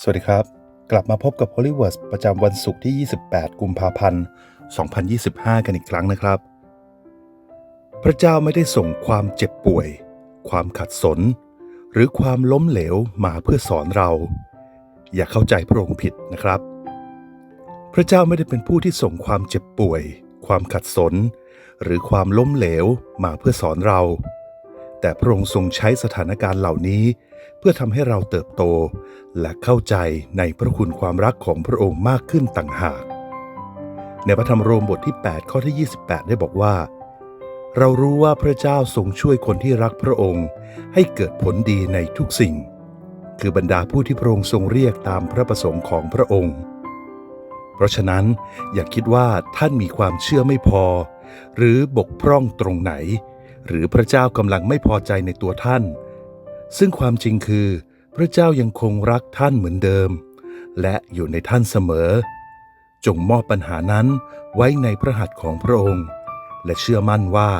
สวัสดีครับ กลับมาพบกับ h o l l y w o r d ประจำวันศุกร์ที่ 28 กุมภาพันธ์ 2025 กันอีกครั้งนะครับ พระเจ้าไม่ได้ส่งความเจ็บป่วย ความขัดสน หรือความล้มเหลวมาเพื่อสอนเรา อย่าเข้าใจพระองค์ผิดนะครับ พระเจ้าไม่ได้เป็นผู้ที่ส่งความเจ็บป่วย ความขัดสน หรือความล้มเหลวมาเพื่อสอนเรา แต่พระองค์ทรงใช้สถานการณ์เหล่านี้ เพื่อทำให้เราเติบโต และเข้าใจในพระคุณความรักของพระองค์มากขึ้นต่างหาก ในพระธรรมโรมบทที่ 8 ข้อที่ 28 ได้บอกว่า เรารู้ว่าพระเจ้าทรงช่วยคนที่รักพระองค์ให้เกิดผลดีในทุกสิ่ง คือบรรดาผู้ที่พระองค์ทรงเรียกตามพระประสงค์ของพระองค์ เพราะฉะนั้นอย่าคิดว่าท่านมีความเชื่อไม่พอ หรือบกพร่องตรงไหน หรือพระเจ้ากำลังไม่พอใจในตัวท่าน ซึ่งความจริงคือ พระเจ้ายังคงรักท่านเหมือนเดิม และอยู่ในท่านเสมอ จงมอบปัญหานั้นไว้ในพระหัตถ์ของพระองค์ และเชื่อมั่นว่า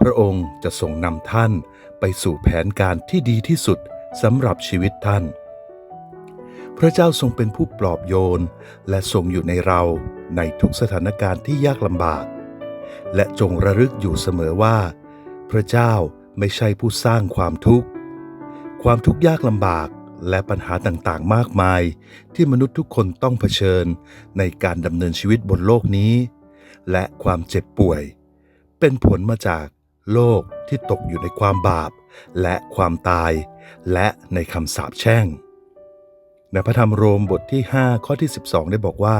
พระองค์จะทรงนำท่านไปสู่แผนการที่ดีที่สุดสำหรับชีวิตท่าน พระเจ้าทรงเป็นผู้ปลอบโยน และทรงอยู่ในเราในทุกสถานการณ์ที่ยากลำบาก และจงระลึกอยู่เสมอว่า พระเจ้าไม่ใช่ผู้สร้างความทุกข์ ความทุกข์ยากลำบาก และปัญหาต่างๆ มากมาย ที่มนุษย์ทุกคนต้องเผชิญในการดำเนินชีวิตบนโลกนี้ และความเจ็บป่วย เป็นผลมาจากโลกที่ตกอยู่ในความบาป และความตาย และในคำสาปแช่งในพระธรรมโรมบทที่ 5 ข้อที่ 12 ได้บอกว่า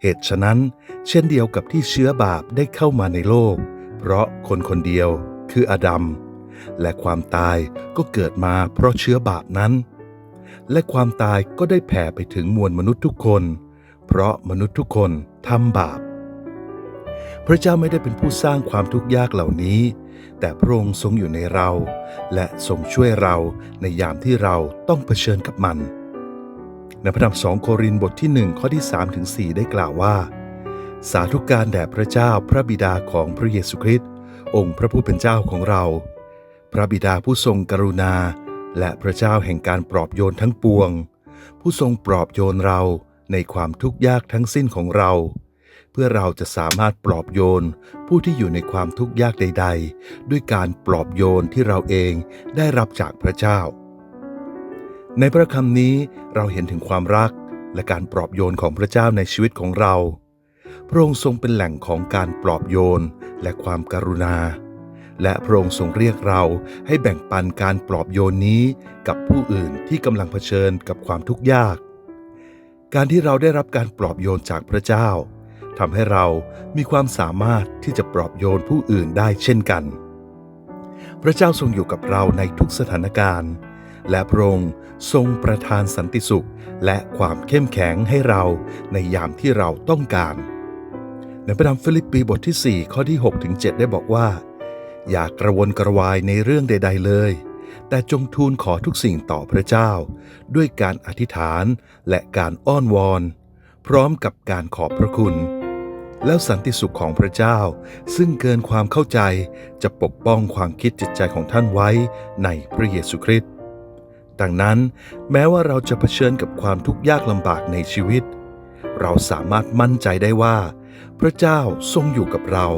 เหตุฉะนั้น เช่นเดียวกับที่เชื้อบาปได้เข้ามาในโลก เพราะคนคนเดียวคืออาดัมและความตายก็เกิดมาเพราะเชื้อบาปนั้น และความตายก็ได้แผ่ไปถึงมวลมนุษย์ทุกคน เพราะมนุษย์ทุกคนทำบาป พระเจ้าไม่ได้เป็นผู้สร้างความทุกข์ยากเหล่านี้ แต่พระองค์ทรงอยู่ในเรา และทรงช่วยเราในยามที่เราต้องเผชิญกับมัน ในพระธรรมสองโครินธ์บทที่1ข้อที่3ถึง4ได้กล่าวว่า สาธุการแด่พระเจ้าพระบิดาของพระเยซูคริสต์องค์พระผู้เป็นเจ้าของเรา พระบิดาผู้ทรงกรุณา และพระเจ้าแห่งการปลอบโยนทั้งปวง ผู้ทรงปลอบโยนเราในความทุกข์ยากทั้งสิ้นของเรา เพื่อเราจะสามารถปลอบโยน ผู้ที่อยู่ในความทุกข์ยากใด ๆ ด้วยการปลอบโยนที่เราเองได้รับจากพระเจ้า ในพระคำนี้เราเห็นถึงความรักและการปลอบโยนของพระเจ้าในชีวิตของเรา พระองค์ทรงเป็นแหล่งของการปลอบโยนและความการุณา และพระองค์ทรงเรียกเราให้แบ่งปันการปลอบโยนนี้กับผู้อื่นที่กำลังเผชิญกับความทุกข์ยาก การที่เราได้รับการปลอบโยนจากพระเจ้าทำให้เรามีความสามารถที่จะปลอบโยนผู้อื่นได้เช่นกัน พระเจ้าทรงอยู่กับเราในทุกสถานการณ์ และพระองค์ทรงประทานสันติสุขและความเข้มแข็งให้เราในยามที่เราต้องการ ในพระธรรมฟิลิปปีบทที่ 4 ข้อที่6ถึง7ได้บอกว่า อย่ากระวนกระวายในเรื่องใด ๆ เลย แต่จงทูลขอทุกสิ่งต่อพระเจ้า ด้วยการอธิษฐานและการอ้อนวอน พร้อมกับการขอบพระคุณ แล้วสันติสุขของพระเจ้า ซึ่งเกินความเข้าใจจะปกป้องความคิดจิตใจของท่านไว้ในพระเยซูคริสต์ดังนั้นแม้ว่าเราจะเผชิญกับความทุกข์ยากลำบากในชีวิต เราสามารถมั่นใจได้ว่า พระเจ้าทรงอยู่กับเรา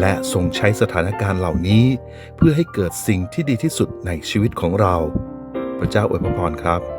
และทรงใช้สถานการณ์เหล่านี้ เพื่อให้เกิดสิ่งที่ดีที่สุดในชีวิตของเรา พระเจ้าอวยพรครับ